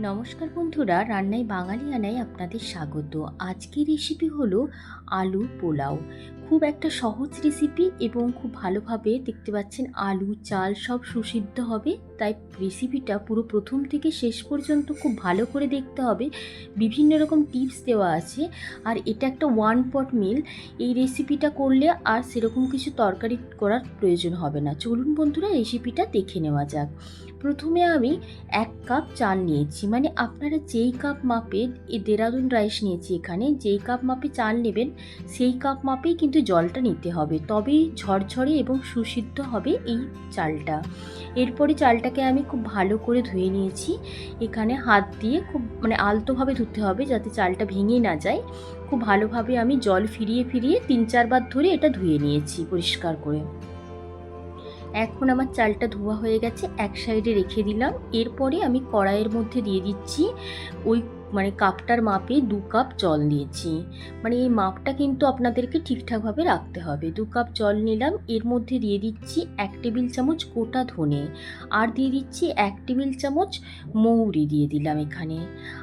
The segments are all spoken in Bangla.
নমস্কার বন্ধুরা, রান্নায় বাঙালিয়ানায় আপনাদের স্বাগত। আজকের রেসিপি হলো আলু পোলাও। খুব একটা সহজ রেসিপি এবং খুব ভালোভাবে দেখতে পাচ্ছেন আলু, চাল সব সুসিদ্ধ হবে, তাই রেসিপিটা পুরো প্রথম থেকে শেষ পর্যন্ত খুব ভালো করে দেখতে হবে। বিভিন্ন রকম টিপস দেওয়া আছে। আর এটা একটা ওয়ান পট মিল এই রেসিপিটা করলে আর সেরকম কিছু তরকারি করার প্রয়োজন হবে না। চলুন বন্ধুরা রেসিপিটা দেখে নেওয়া যাক। প্রথমে আমি এক কাপ চাল নিয়েছি মানে আপনারা যেই কাপ মাপে এ দেরাদুন রাইস নিয়েছি এখানে, যেই কাপ মাপে চাল নেবেন, সেই কাপ মাপেই কিন্তু জলটা নিতে হবে। তবেই ঝরঝরে এবং সুসিদ্ধ হবে এই চালটা। এরপরে চালটাকে আমি খুব ভালো করে ধুয়ে নিয়েছি। এখানে হাত দিয়ে খুব মানে আলতোভাবে ধুতে হবে যাতে চালটা ভেঙে না যায়। খুব ভালোভাবে আমি জল ফিরিয়ে ফিরিয়ে তিন চারবার ধরে এটা ধুয়ে নিয়েছি পরিষ্কার করে। এখন আমার চালটা ধোয়া হয়ে গেছে, এক সাইডে রেখে দিলাম। এরপরে আমি কড়াইয়ের মধ্যে দিয়ে দিচ্ছি ওই মানে কাপটার মাপে দু কাপ জল দিয়েছি মানে এই মাপটা কিন্তু আপনাদেরকে ঠিকঠাকভাবে রাখতে হবে। দু কাপ জল নিলাম, এর মধ্যে দিয়ে দিচ্ছি এক টেবিল চামচ গোটা ধনে। আর দিয়ে দিচ্ছি এক টেবিল চামচ মৌরি দিয়ে দিলাম এখানে।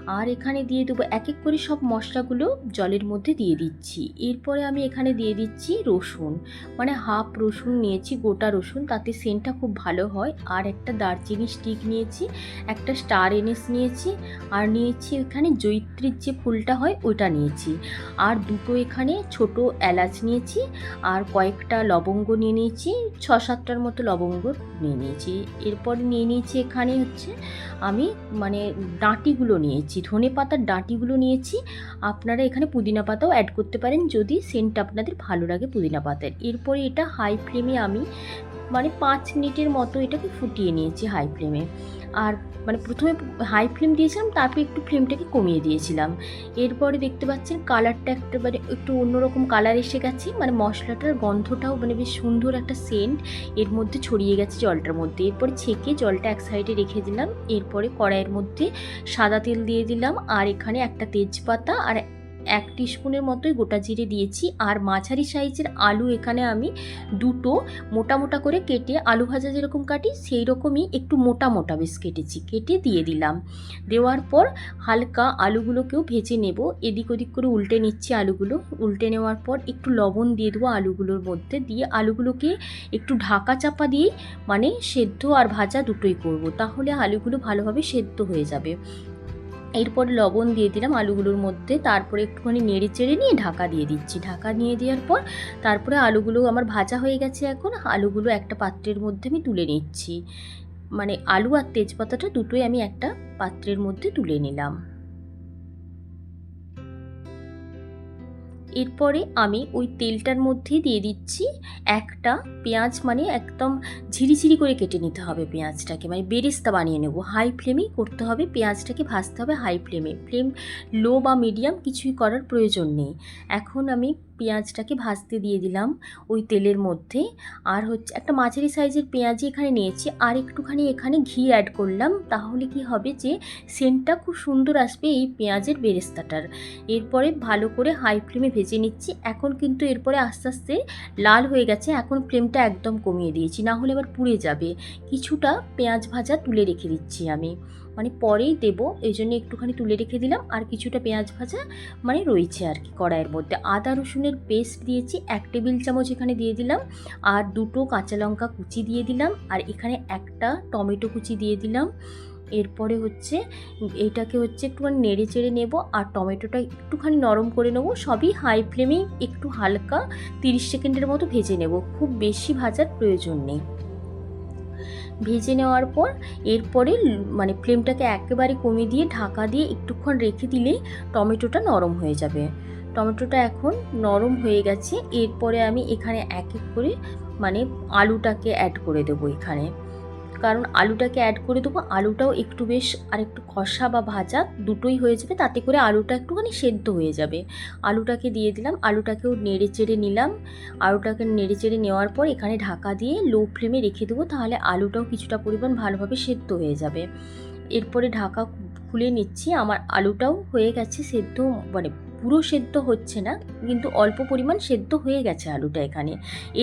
আর এখানে দিয়ে দেবো, এক এক করে সব মশলাগুলো জলের মধ্যে দিয়ে দিচ্ছি। এরপরে আমি এখানে দিয়ে দিচ্ছি রসুন। মানে হাফ রসুন নিয়েছি, গোটা রসুন, তাতে সেন্টটা খুব ভালো হয়। আর একটা দারচিনি স্টিক নিয়েছি, একটা স্টার এনএস নিয়েছি, আর নিয়েছি এখানে জৈত্রীর যে ফুলটা হয়, ওইটা নিয়েছি। আর দুটো এখানে ছোট এলাচ নিয়েছি, আর কয়েকটা লবঙ্গ নিয়ে নিয়েছি ছ সাতটার মতো লবঙ্গ নিয়ে নিয়েছি। এরপর নিয়ে নিয়েছি এখানে হচ্ছে, আমি মানে ডাঁটিগুলো নিয়েছি, ধনে পাতার ডাঁটিগুলো নিয়েছি। আপনারা এখানে পুদিনা পাতাও অ্যাড করতে পারেন, যদি সেন্ট আপনাদের ভালো লাগে পুদিনা পাতার। এরপরে এটা হাই ফ্লেমে আমি মানে পাঁচ মিনিটের মতো এটাকে ফুটিয়ে নিয়েছি হাই ফ্লেমে আর মানে প্রথমে হাই ফ্লেম দিয়েছিলাম, তারপর একটু ফ্লেমটাকে কমিয়ে দিয়েছিলাম। এরপরে দেখতে পাচ্ছেন কালারটা একটা মানে একটু অন্যরকম কালার এসে গেছে মানে মশলাটার গন্ধটাও মানে বেশ সুন্দর একটা সেন্ট এর মধ্যে ছড়িয়ে গেছে জলটার মধ্যে। এরপরে ছেঁকে জলটা এক সাইডে রেখে দিলাম, এরপরে কড়াইয়ের মধ্যে সাদা তেল দিয়ে দিলাম, আর এখানে একটা তেজপাতা আর এক টিস্পুনের মতোই গোটা জিরে দিয়েছি। আর মাঝারি সাইজের আলু এখানে আমি দুটো মোটা মোটা করে কেটে আলু ভাজা যেরকম কাটি সেই রকমই একটু মোটা মোটা বেশ কেটেছি। কেটে দিয়ে দিলাম। দেওয়ার পর হালকা আলুগুলোকেও ভেজে নেব। এদিক ওদিক করে উল্টে নিচ্ছি আলুগুলো। উল্টে নেওয়ার পর একটু লবণ দিয়ে দেবো আলুগুলোর মধ্যে। দিয়ে আলুগুলোকে একটু ঢাকা চাপা দিয়ে মানে সেদ্ধ আর ভাজা দুটোই করব। তাহলে আলুগুলো ভালোভাবে সেদ্ধ হয়ে যাবে। এরপরে লবণ দিয়ে দিলাম আলুগুলোর মধ্যে, তারপরে একটুখানি নেড়ে চেড়ে নিয়ে ঢাকা দিয়ে দিচ্ছি। ঢাকা নিয়ে দেওয়ার পর তারপরে আলুগুলো আমার ভাজা হয়ে গেছে এখন, আলুগুলো একটা পাত্রের মধ্যে আমি তুলে নিচ্ছি। মানে আলু আর তেজপাতাটা দুটোই আমি একটা পাত্রের মধ্যে তুলে নিলাম। এরপরে আমি ওই তেলটার মধ্যে দিয়ে দিচ্ছি একটা পেঁয়াজ মানে একদম ঝিরিঝিরি করে কেটে নিতে হবে পেঁয়াজটাকে। মানে বেরেস্তা বানিয়ে নেব। হাই ফ্লেমেই করতে হবে, পেঁয়াজটাকে ভাজতে হবে হাই ফ্লেমে ফ্লেম লো বা মিডিয়াম কিছুই করার প্রয়োজন নেই। এখন আমি পেঁয়াজটাকে ভাজতে দিয়ে দিলাম ওই তেলের মধ্যে। আর হচ্ছে একটা মাঝারি সাইজের পেঁয়াজি এখানে নিয়েছি। আর একটুখানি এখানে ঘি অ্যাড করলাম। তাহলে কি হবে যে সেন্টটা খুব সুন্দর আসবে এই পেঁয়াজের বেরেস্তাটার। এরপরে ভালো করে হাই ফ্লেমে ভেজে নিচ্ছি। এখন কিন্তু এরপরে আস্তে আস্তে লাল হয়ে গেছে। এখন ফ্লেমটা একদম কমিয়ে দিয়েছি। না হলে এবার পুড়ে যাবে। কিছুটা পেঁয়াজ ভাজা তুলে রেখে দিচ্ছি আমি। মানে পরেই দেবো, এই জন্য একটুখানি তুলে রেখে দিলাম। আর কিছুটা পেঁয়াজ ভাজা মানে রয়েছে আর কি কড়াইয়ের মধ্যে। আদা রসুনের পেস্ট দিয়েছি, এক টেবিল চামচ এখানে দিয়ে দিলাম। আর দুটো কাঁচা লঙ্কা কুচি দিয়ে দিলাম। আর এখানে একটা টমেটো কুচি দিয়ে দিলাম। এরপরে হচ্ছে এইটাকে হচ্ছে একটুখানি নেড়ে চেড়ে নেব। আর টমেটোটা একটুখানি নরম করে নেব। সবই হাই ফ্লেমেই একটু হালকা তিরিশ সেকেন্ডের মতো ভেজে নেব। খুব বেশি ভাজার প্রয়োজন নেই। ভেজে নেওয়ার পর এরপরে মানে ফ্লেমটাকে একেবারে কমিয়ে দিয়ে ঢাকা দিয়ে একটুক্ষণ রেখে দিলেই টমেটোটা নরম হয়ে যাবে। টমেটোটা এখন নরম হয়ে গেছে। এরপরে আমি এখানে এক এক করে মানে আলুটাকে অ্যাড করে দেবো এখানে। কারণ আলুটাকে অ্যাড করে দেবো। আলুটাও একটু বেশ আর একটু কষা বা ভাজা দুটোই হয়ে যাবে। তাতে করে আলুটা একটুখানি সেদ্ধ হয়ে যাবে। আলুটাকে দিয়ে দিলাম, আলুটাকেও নেড়ে চেড়ে নিলাম। আলুটাকে নেড়ে চেড়ে নেওয়ার পর এখানে ঢাকা দিয়ে লো ফ্লেমে রেখে দেবো, তাহলে আলুটাও কিছুটা পরিমাণ ভালোভাবে সেদ্ধ হয়ে যাবে। এরপরে ঢাকা খুলে নিচ্ছি, আমার আলুটাও হয়ে গেছে সেদ্ধ মানে পুরো সেদ্ধ হচ্ছে না, কিন্তু অল্প পরিমাণ সেদ্ধ হয়ে গেছে আলুটা এখানে।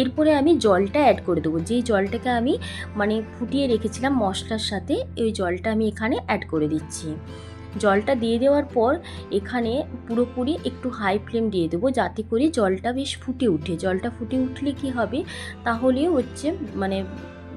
এরপরে আমি জলটা অ্যাড করে দেবো। যেই জলটাকে আমি মানে ফুটিয়ে রেখেছিলাম মশলার সাথে, ওই জলটা আমি এখানে অ্যাড করে দিচ্ছি। জলটা দিয়ে দেওয়ার পর এখানে পুরোপুরি একটু হাই ফ্লেম দিয়ে দেবো, যাতে করে জলটা বেশ ফুটে উঠে। জলটা ফুটে উঠলে কি হবে? তাহলে হচ্ছে মানে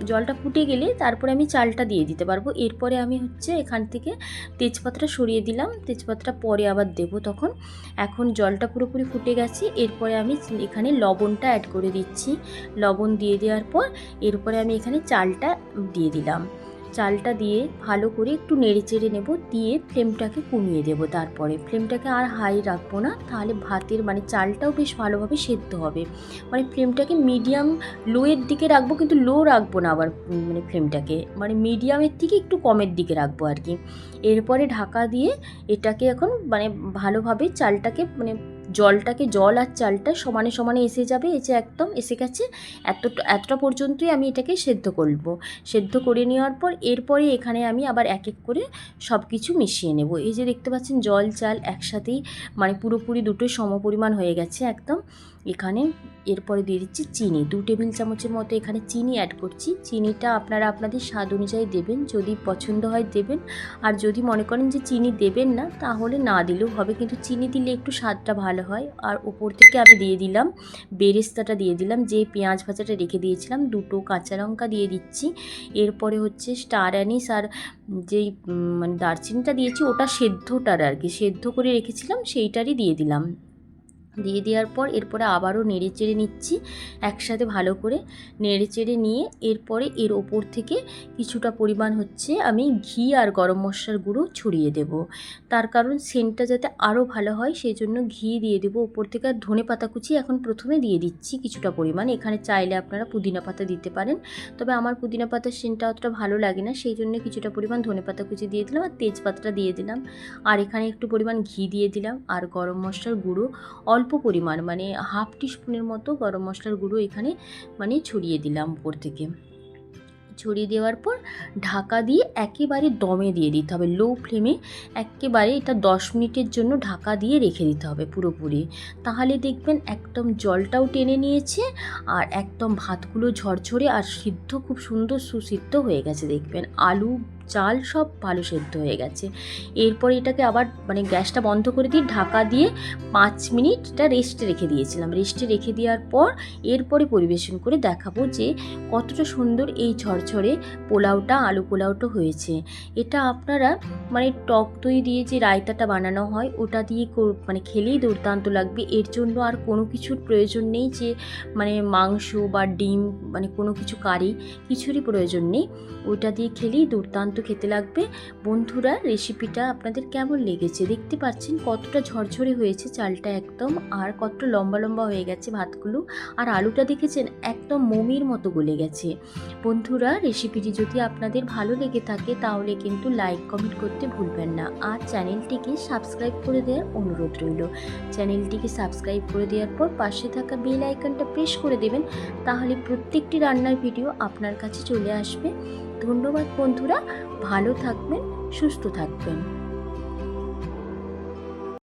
জলটা ফুটে গেলে তারপরে আমি চালটা দিয়ে দিতে পারব। এরপরে আমি হচ্ছে এখান থেকে তেজপাতাটা সরিয়ে দিলাম। তেজপাতাটা পরে আবার দেব তখন। এখন জলটা পুরোপুরি ফুটে গেছে। এরপরে আমি এখানে লবণটা অ্যাড করে দিচ্ছি। লবণ দিয়ে দেওয়ার পর এরপরে আমি এখানে চালটা দিয়ে দিলাম। চালটা দিয়ে ভালো করে একটু নেড়ে চেড়ে নেব, দিয়ে ফ্লেমটাকে কমিয়ে দেব তারপরে। ফ্লেমটাকে আর হাই রাখব না, তাহলে ভাতের মানে চালটাও বেশ ভালোভাবে সেদ্ধ হবে। মানে ফ্লেমটাকে মিডিয়াম লোয়ের দিকে রাখব, কিন্তু লো রাখব না আবার মানে ফ্লেমটাকে। মানে মিডিয়ামের থেকে একটু কমের দিকে রাখব আর কি। এরপরে ঢাকা দিয়ে এটাকে এখন মানে ভালোভাবে চালটাকে মানে জলটাকে, জল আর চালটা সমানে সমানে এসে যাবে এসে একদম এসে গেছে। এতটা এতটা পর্যন্তই আমি এটাকে সেদ্ধ করব। সেদ্ধ করে নেওয়ার পর এরপরে এখানে আমি আবার এক এক করে সব কিছু মিশিয়ে নেব। এই যে দেখতে পাচ্ছেন জল, চাল একসাথেই মানে পুরোপুরি দুটোই সমপরিমাণ হয়ে গেছে একদম। এখানে এরপরে দিয়ে দিচ্ছি চিনি। দু টেবিল চামচের মতো এখানে চিনি অ্যাড করছি। চিনিটা আপনারা আপনাদের স্বাদ অনুযায়ী দেবেন, যদি পছন্দ হয় দেবেন। আর যদি মনে করেন যে চিনি দেবেন না, তাহলে না দিলেও হবে। কিন্তু চিনি দিলে একটু স্বাদটা ভালো হয়। আর ওপর থেকে আমি দিয়ে দিলাম, বেরেস্তাটা দিয়ে দিলাম, যে পেঁয়াজ ভাজাটা রেখে দিয়েছিলাম, দুটো কাঁচা লঙ্কা দিয়ে দিচ্ছি। এরপরে হচ্ছে স্টার অ্যানিস আর যেই মানে দারচিনিটা দিয়েছি, ওটা সেদ্ধটার আর কি। সেদ্ধ করে রেখেছিলাম, সেইটারই দিয়ে দিলাম। দিয়ে দেওয়ার পর এরপরে আবারও নেড়ে চেড়ে নিচ্ছি, একসাথে ভালো করে নেড়ে চেড়ে নিয়ে এরপরে এর ওপর থেকে কিছুটা পরিমাণ হচ্ছে আমি ঘি আর গরম মশলার গুঁড়ো ছড়িয়ে দেব। তার কারণ সেন্টটা যাতে আরও ভালো হয় সেই জন্য ঘি দিয়ে দেবো ওপর থেকে আর ধনে পাতা কুচি এখন প্রথমে দিয়ে দিচ্ছি কিছুটা পরিমাণ। এখানে চাইলে আপনারা পুদিনা পাতা দিতে পারেন, তবে আমার পুদিনা পাতার সেন্টটা অতটা ভালো লাগে না সেই জন্য কিছুটা পরিমাণ ধনে পাতা কুচি দিয়ে দিলাম আর তেজপাতাটা দিয়ে দিলাম। আর এখানে একটু পরিমাণ ঘি দিয়ে দিলাম আর গরম মশলার গুঁড়ো অল্প পরিমাণ মানে হাফ টিস্পুনের মতো গরম মশলার গুঁড়ো এখানে মানে ছড়িয়ে দিলাম উপর থেকে। ছড়িয়ে দেওয়ার পর ঢাকা দিয়ে একেবারে দমে দিয়ে দিতে হবে লো ফ্লেমে একেবারে এটা দশ মিনিটের জন্য ঢাকা দিয়ে রেখে দিতে হবে পুরোপুরি। তাহলে দেখবেন একদম জলটাও টেনে নিয়েছে আর একদম ভাতগুলো ঝরঝরে আর সিদ্ধ, খুব সুন্দর সুসিদ্ধ হয়ে গেছে দেখবেন। আলু চাল সব ভালো সেদ্ধ হয়ে গেছে। এরপরে এটাকে আবার মানে গ্যাসটা বন্ধ করে দিয়ে ঢাকা দিয়ে পাঁচ মিনিট এটা রেস্টে রেখে দিয়েছিলাম। রেস্টে রেখে দেওয়ার পর এরপরে পরিবেশন করে দেখাবো যে কতটা সুন্দর এই ঝরঝরে পোলাওটা, আলু পোলাওটা হয়েছে। এটা আপনারা মানে টক দই দিয়ে যে রায়তাটা বানানো হয়, ওটা দিয়ে মানে খেলেই দুর্দান্ত লাগবে। এর জন্য আর কোনো কিছুর প্রয়োজন নেই যে মানে মাংস বা ডিম মানে কোনো কিছু কারি, কিছুরই প্রয়োজন নেই। ওটা দিয়ে খেলেই দুর্দান্ত খেতে লাগবে। বন্ধুরা রেসিপিটা আপনাদের কেমন লেগেছে? দেখতে পাচ্ছেন কতটা ঝরঝরে হয়েছে চালটা একদম, আর কতটা লম্বা লম্বা হয়ে গেছে ভাতগুলো। আর আলুটা দেখেছেন একদম মমির মতো গলে গেছে। বন্ধুরা রেসিপিটি যদি আপনাদের ভালো লেগে থাকে, তাহলে কিন্তু লাইক কমেন্ট করতে ভুলবেন না। আর চ্যানেলটিকে সাবস্ক্রাইব করে দেওয়ার অনুরোধ রইল। চ্যানেলটিকে সাবস্ক্রাইব করে দেওয়ার পর পাশে থাকা বেল আইকনটা প্রেস করে দেবেন, তাহলে প্রত্যেকটি রান্নার ভিডিও আপনার কাছে চলে আসবে। ধন্যবাদ বন্ধুরা ভালো থাকবেন সুস্থ থাকবেন।